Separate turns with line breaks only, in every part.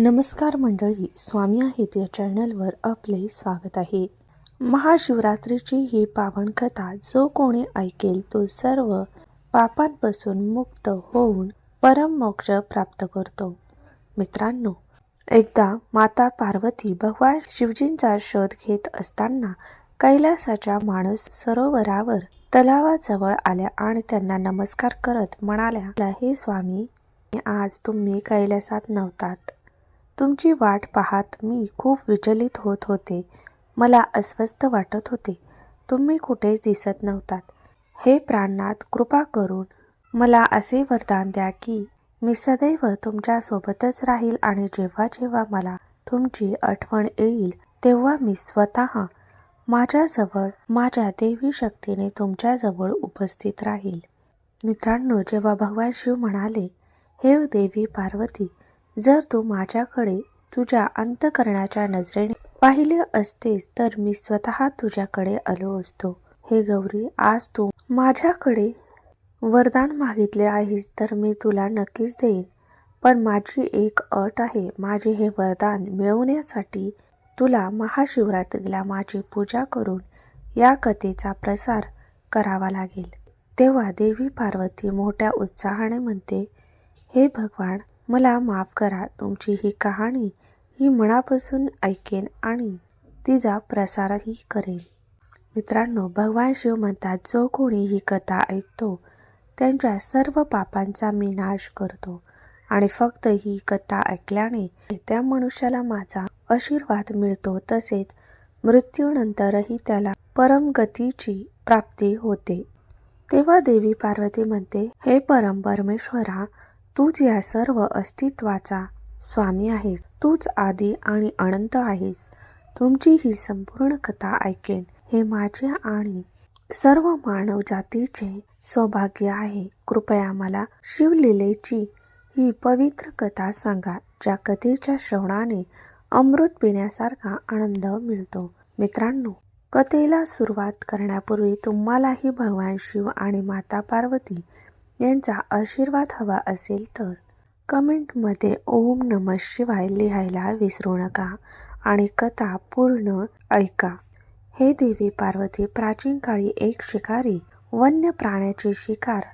नमस्कार मंडळी स्वामी आहेत या चॅनलवर आपले स्वागत आहे. महाशिवरात्रीची ही पावन कथा जो कोणी ऐकेल तो सर्व पापांपासून मुक्त होऊन परममोक्ष प्राप्त करतो. मित्रांनो एकदा माता पार्वती भगवान शिवजींचा शोध घेत असताना कैलासाच्या माणूस सरोवरावर तलावाजवळ आल्या आणि त्यांना नमस्कार करत म्हणाल्या हे स्वामी आज तुम्ही कैलासात नव्हतात. तुमची वाट पाहत मी खूप विचलित होत होते. मला अस्वस्थ वाटत होते. तुम्ही कुठेच दिसत नव्हतात. हे प्राणनाथ कृपा करून मला असे वरदान द्या की मी सदैव तुमच्यासोबतच राहील आणि जेव्हा जेव्हा मला तुमची आठवण येईल तेव्हा मी स्वतः माझ्याजवळ माझ्या देवी शक्तीने तुमच्याजवळ उपस्थित राहील. मित्रांनो जेव्हा भगवान शिव म्हणाले हे देवी पार्वती जर तू माझ्याकडे तुझ्या अंतकरणाच्या नजरेने पाहिले असतेस तर मी स्वतः तुझ्याकडे आलो असतो. हे गौरी आज तू माझ्याकडे वरदान मागितले आहेस तर मी तुला नक्कीच देईन. पण माझी एक अट आहे माझे हे वरदान मिळवण्यासाठी तुला महाशिवरात्रीला माझी पूजा करून या कथेचा प्रसार करावा लागेल. तेव्हा देवी पार्वती मोठ्या उत्साहाने म्हणते हे भगवान मला माफ करा तुमची ही कहाणी ही मनापासून ऐकेन आणि तिचा प्रसारही करेन. मित्रांनो भगवान शिव म्हणतात जो कोणी ही कथा ऐकतो त्यांच्या सर्व पापांचा मी नाश करतो आणि फक्त ही कथा ऐकल्याने त्या मनुष्याला माझा आशीर्वाद मिळतो. तसेच मृत्यूनंतरही त्याला परमगतीची प्राप्ती होते. तेव्हा देवी पार्वती म्हणते हे परम परमेश्वरा तूच या सर्व अस्तित्वाचा स्वामी आहेस तूच आदी आणि अनंत आहेस. तुमची ही संपूर्ण कथा ऐकेन. हे माझे आणि सर्व मानव जातीचे सौभाग्य आहे. कृपया मला शिवलीलेची ही पवित्र कथा सांगा ज्या कथेच्या श्रवणाने अमृत पिण्यासारखा आनंद मिळतो. मित्रांनो कथेला सुरुवात करण्यापूर्वी तुम्हालाही भगवान शिव आणि माता पार्वती यांचा आशीर्वाद हवा असेल तर कमेंटमध्ये ओम नम शिवाय लिहायला विसरू नका आणि कथा पूर्ण ऐका. हे देवी पार्वती प्राचीन काळी एक शिकारी वन्य प्राण्याची शिकार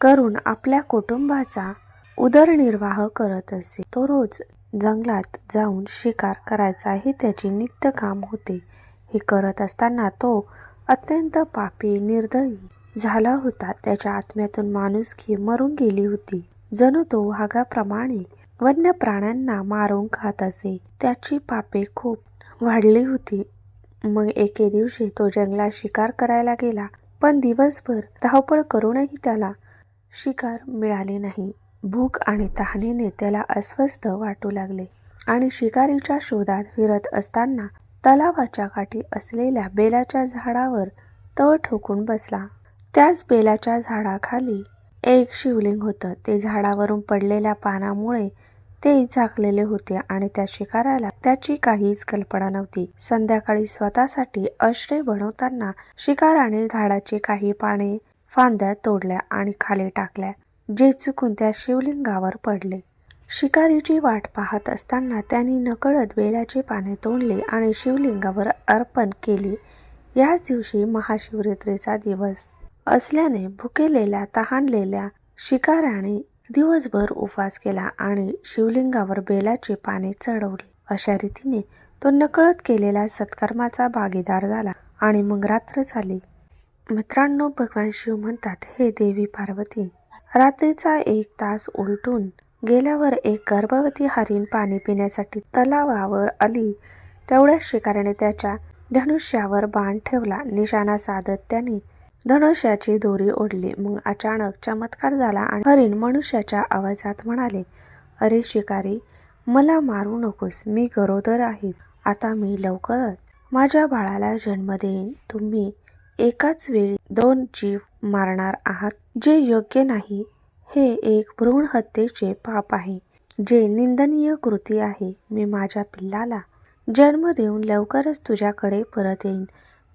करून आपल्या कुटुंबाचा उदरनिर्वाह करत असे. तो रोज जंगलात जाऊन शिकार करायचा हे त्याचे नित्य काम होते. हे करत असताना तो अत्यंत पापी निर्दयी झाला होता. त्याच्या आत्म्यातून माणुसकी मरून गेली होती. जणू तो वाघाप्रमाणे वन्य प्राण्यांना मारून खात असे. त्याची पापे खूप वाढली होती. मग एके दिवशी तो जंगलात शिकार करायला गेला. पण दिवसभर धावपळ करूनही त्याला शिकार मिळाले नाही. भूक आणि तहानेने त्याला अस्वस्थ वाटू लागले. आणि शिकारीच्या शोधात फिरत असताना तलावाच्या काठी असलेल्या बेलाच्या झाडावर तळ ठोकून बसला. त्याच बेलाच्या झाडाखाली एक शिवलिंग होतं. ते झाडावरून पडलेल्या पानामुळे ते झाकलेले होते आणि त्या शिकाराला त्याची काहीच कल्पना नव्हती. संध्याकाळी स्वतःसाठी अश्रे बनवताना शिकाराने झाडाची काही पाने फांद्या तोडल्या आणि खाली टाकल्या जे चुकून त्या शिवलिंगावर पडले. शिकारीची वाट पाहत असताना त्यांनी नकळत बेलाची पाने तोडली आणि शिवलिंगावर अर्पण केली. याच दिवशी महाशिवरात्रीचा दिवस असल्याने भुकेलेल्या तहानलेल्या शिकाऱ्याने दिवसभर उपवास केला आणि शिवलिंगावर बेलाची पाने चढवली. अशा रीतीने तो नकळत केलेल्या सत्कर्माचा भागीदार झाला आणि मग रात्र झाली. मित्रांनो भगवान शिव म्हणतात हे देवी पार्वती रात्रीचा एक तास उलटून गेल्यावर एक गर्भवती हरिण पाणी पिण्यासाठी तलावावर आली. तेवढ्याच शिकाऱ्याने त्याच्या धनुष्यावर बाण ठेवला. निशाणा साधत त्याने धनुष्याची दोरी ओढली. मग अचानक चमत्कार झाला आणि हरिण मनुष्याच्या आवाजात म्हणाले अरे शिकारी मला मारू नकोस. मी गरोदर आहे आता मी लवकरच माझ्या बाळाला जन्म देईन. तुम्ही एकाच वेळी दोन जीव मारणार आहात. जे योग्य नाही हे एक भ्रूण हत्येचे पाप आहे. जे निंदनीय कृती आहे मी माझ्या पिल्लाला जन्म देऊन लवकरच तुझ्याकडे परत येईन.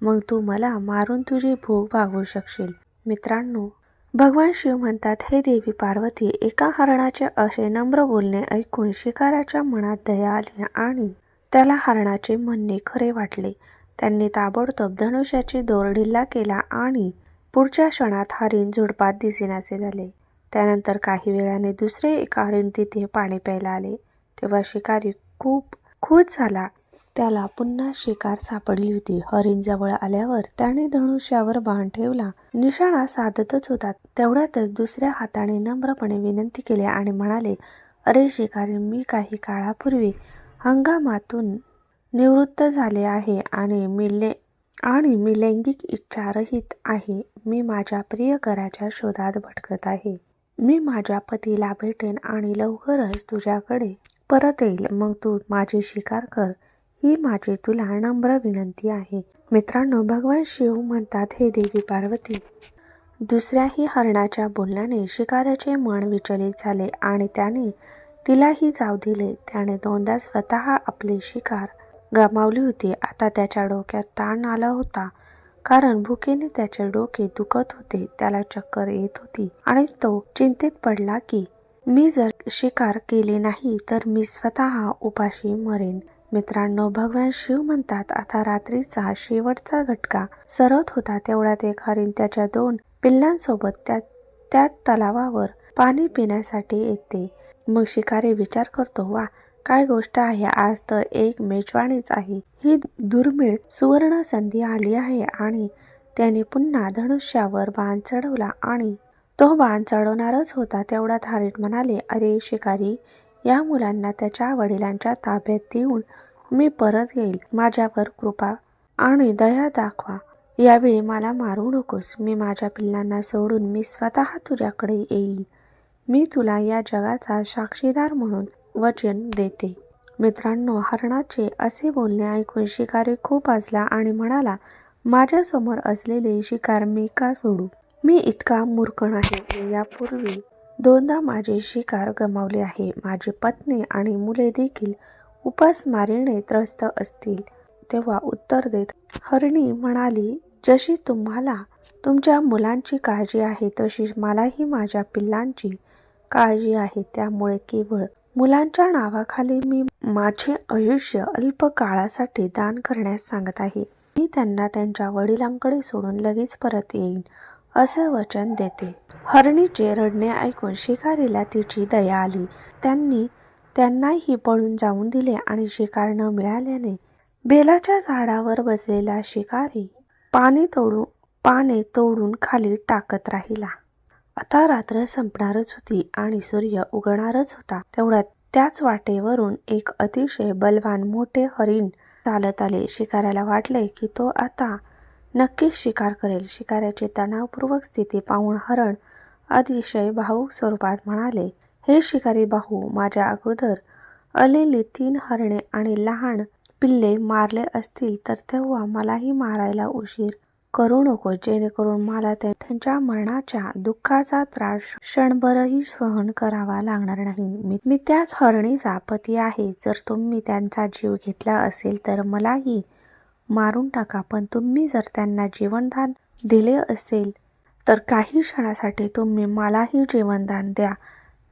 मग तू मला मारून तुझी भूक भागवू शकशील. मित्रांनो भगवान शिव म्हणतात हे देवी पार्वती एका हरणाचे असे नम्र बोलणे ऐकून शिकाऱ्याच्या मनात दया आली आणि त्याला हरणाचे म्हणणे खरे वाटले. त्यांनी ताबडतोब धनुष्याची दोर ढिल्ला केला आणि पुढच्या क्षणात हरिण झुडपात दिसेनासे झाले. त्यानंतर काही वेळाने दुसरे एक हरिण तिथे पाणी प्यायला आले. तेव्हा शिकारी खूप खुश झाला. त्याला पुन्हा शिकार सापडली होती. हरिण जवळ आल्यावर त्याने धनुष्यावर बाण ठेवला. निशाणा साधतच होता. तेवढ्यातच दुसऱ्या हाताने नम्रपणे विनंती केली आणि म्हणाले अरे शिकारी मी काही काळापूर्वी हंगामातून निवृत्त झाले आहे आणि मी ले आणि मी लैंगिक इच्छारहित आहे. मी माझ्या प्रियकराच्या शोधात भटकत आहे. मी माझ्या पतीला भेटेन आणि लवकरच तुझ्याकडे परत येईल. मग तू माझी शिकार कर. ही माझी तुला नम्र विनंती आहे. मित्रांनो भगवान शिव म्हणतात हे देवी पार्वती दुसऱ्याही हरणाच्या बोलण्याने शिकाऱ्याचे मन विचलित झाले आणि त्याने तिलाही जाऊ दिले. त्याने दोनदा स्वतः आपली शिकार गमावली होती. आता त्याच्या डोक्यात ताण आला होता. कारण भुकेने त्याचे डोके दुखत होते. त्याला चक्कर येत होती आणि तो चिंतेत पडला की मी जर शिकार केली नाही तर मी स्वतः उपाशी मरेन. मित्रांनो भगवान शिव म्हणतात आता रात्रीचा शेवटचा घटका. सरत होता तेवढ्यात एक हरिण त्याच्या दोन पिल्लांसोबत त्या त्या तलावावर पाणी पिण्यासाठी येते. मग शिकारी विचार करतो वा काय गोष्ट आहे आज तर एक मेजवानीच आहे. ही दुर्मिळ सुवर्ण संधी आली आहे आणि त्याने पुन्हा धनुष्यावर बाण चढवला आणि तो बाण चढवणारच होता. तेवढ्यात हरिण म्हणाले अरे शिकारी या मुलांना त्याच्या वडिलांच्या ताब्यात देऊन मी परत येईल. माझ्यावर कृपा आणि दया दाखवा. यावेळी मला मारू नकोस. मी माझ्या पिल्लांना सोडून मी स्वतः तुझ्याकडे येईल. मी तुला या जगाचा साक्षीदार म्हणून वचन देते. मित्रांनो हरणाचे असे बोलणे ऐकून शिकारी खूप हसला आणि म्हणाला माझ्यासमोर असलेले शिकार मी का सोडू? मी इतका मूर्ख नाही. यापूर्वी दोनदा माझे शिकार गमावले आहे. माझी पत्नी आणि मुले देखील उपासमारीने त्रस्त असतील. तेव्हा उत्तर देत हरणी म्हणाली जशी तुम्हाला तुमच्या मुलांची काळजी आहे तशी मलाही माझ्या पिल्लांची काळजी आहे. त्यामुळे केवळ मुलांच्या नावाखाली मी माझे आयुष्य अल्प काळासाठी दान करण्यास सांगत आहे. मी त्यांना त्यांच्या वडिलांकडे सोडून लगेच परत येईन असे वचन देते. हरणीचे रडणे ऐकून शिकारीला तिची दया आली. त्यांनी त्यांनाही पळून जाऊन दिले आणि शिकार न मिळाल्याने बेलाच्या झाडावर बसलेला शिकारी पाने तोडून पाने तोडून खाली टाकत राहिला. आता रात्र संपणारच होती आणि सूर्य उगणारच होता. तेवढ्यात त्याच वाटेवरून एक अतिशय बलवान मोठे हरिण चालत आले. शिकाऱ्याला वाटले की तो आता नक्कीच शिकार करेल. शिकाऱ्याची तणावपूर्वक स्थिती पाहून हरण अतिशय भावूक स्वरूपात म्हणाले हे शिकारी बाहू माझ्या अगोदर आलेली तीन हरणे आणि लहान पिल्ले मारले असतील तर तेव्हा मलाही मारायला उशीर करू नको जेणेकरून मला त्यांच्या मरणाच्या दुःखाचा त्रास क्षणभरही सहन करावा लागणार नाही. मी मी त्याच हरणीचा पती आहे. जर तुम्ही त्यांचा जीव घेतला असेल तर मलाही मारून टाका. पण तुम्ही जर त्यांना जीवनदान दिले असेल तर काही क्षणासाठी तुम्ही मलाही जीवनदान द्या.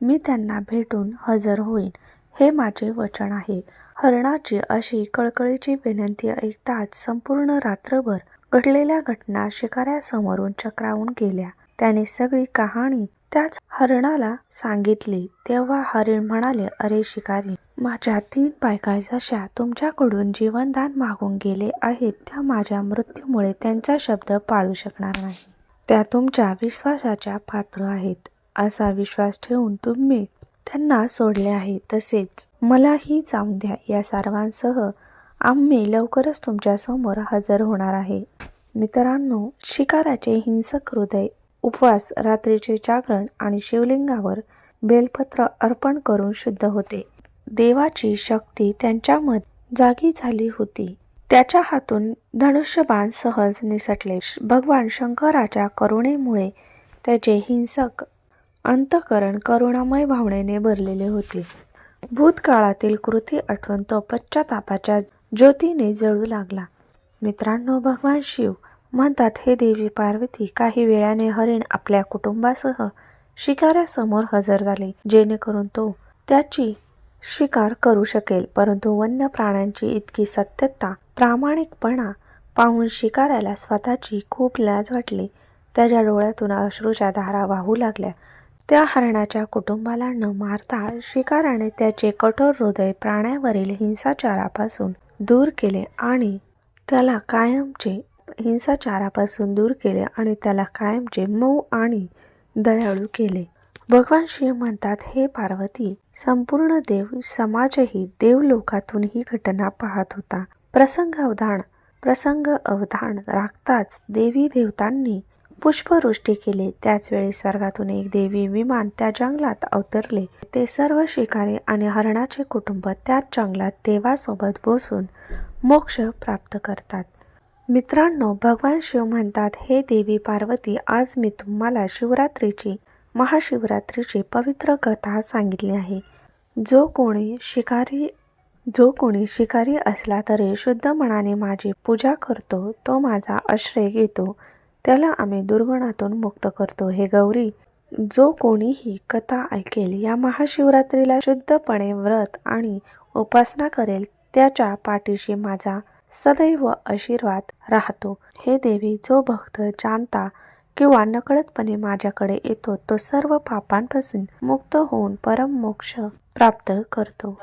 मी त्यांना भेटून हजर होईन. हे माझे वचन आहे. हरणाची अशी कळकळीची विनंती ऐकताच संपूर्ण रात्रभर घडलेल्या घटना शिकाऱ्यासमोरून चक्रावून गेल्या. त्याने सगळी कहाणी त्याच हरणाला सांगितली. तेव्हा हरिण म्हणाले अरे शिकारी माझ्या तीन बायका जशा तुमच्याकडून जीवनदान मागून गेले आहेत त्या माझ्या मृत्यूमुळे त्यांचा शब्द पाळू शकणार नाही. त्या तुमच्या विश्वासाच्या पात्र आहेत. असा विश्वास ठेवून तुम्ही त्यांना सोडले आहे तसेच मलाही जाऊन द्या या सर्वांसह आम्ही लवकरच तुमच्यासमोर हजर होणार आहे. मित्रांनो शिकाराचे हिंसक हृदय उपवास रात्रीचे जागरण आणि शिवलिंगावर बेलपत्र अर्पण करून शुद्ध होते. देवाची शक्ती त्यांच्यामध्ये जागी झाली होती. त्याच्या हातून धनुष्यबाण सहज निसटले. भगवान शंकराच्या करुणेमुळे त्याचे हिंसक अंतकरण करुणामय भावनेने भरलेले होते. भूतकाळातील कृती आठवण तो पश्चातापाच्या ज्योतीने जळू लागला. मित्रांनो भगवान शिव म्हणतात हे देवी पार्वती काही वेळाने हरिण आपल्या कुटुंबासह शिकाऱ्यासमोर हजर झाले जेणेकरून तो त्याची शिकार करू शकेल. परंतु वन्य प्राण्यांची इतकी सत्यता प्रामाणिकपणा पाहून शिकाऱ्याला स्वतःची खूप लाज वाटली. त्याच्या डोळ्यातून अश्रूच्या धारा वाहू लागल्या. त्या हरणाच्या कुटुंबाला न मारता शिकाऱ्याने त्याचे कठोर हृदय प्राण्यावरील हिंसाचारापासून दूर केले आणि त्याला कायमचे हिंसाचारापासून दूर केले आणि त्याला कायमचे मऊ आणि दयाळू केले. भगवान शिव म्हणतात हे पार्वती संपूर्ण देव समाजही देवलोकातून ही घटना पाहत होता. प्रसंग अवधान प्रसंग अवधान राखताच देवी देवतांनी पुष्पवृष्टी केली. त्याचवेळी स्वर्गातून एक देवी विमान त्या जंगलात अवतरले. ते सर्व शिकारी आणि हरणाचे कुटुंब त्याच जंगलात देवासोबत बसून मोक्ष प्राप्त करतात. मित्रांनो भगवान शिव म्हणतात हे देवी पार्वती आज मी तुम्हाला शिवरात्रीची महाशिवरात्रीची पवित्र कथा सांगितली आहे. जो कोणी शिकारी जो कोणी शिकारी असला तरी शुद्ध मनाने माझी पूजा करतो तो माझा आश्रय घेतो. त्याला आम्ही दुर्गुणातून मुक्त करतो. हे गौरी जो कोणीही कथा ऐकेल या महाशिवरात्रीला शुद्धपणे व्रत आणि उपासना करेल त्याच्या पाठीशी माझा सदैव आशीर्वाद राहतो. हे देवी जो भक्त जाणता किंवा नकळतपणे माझ्याकडे येतो तो सर्व पापांपासून मुक्त होऊन परम मोक्ष प्राप्त करतो.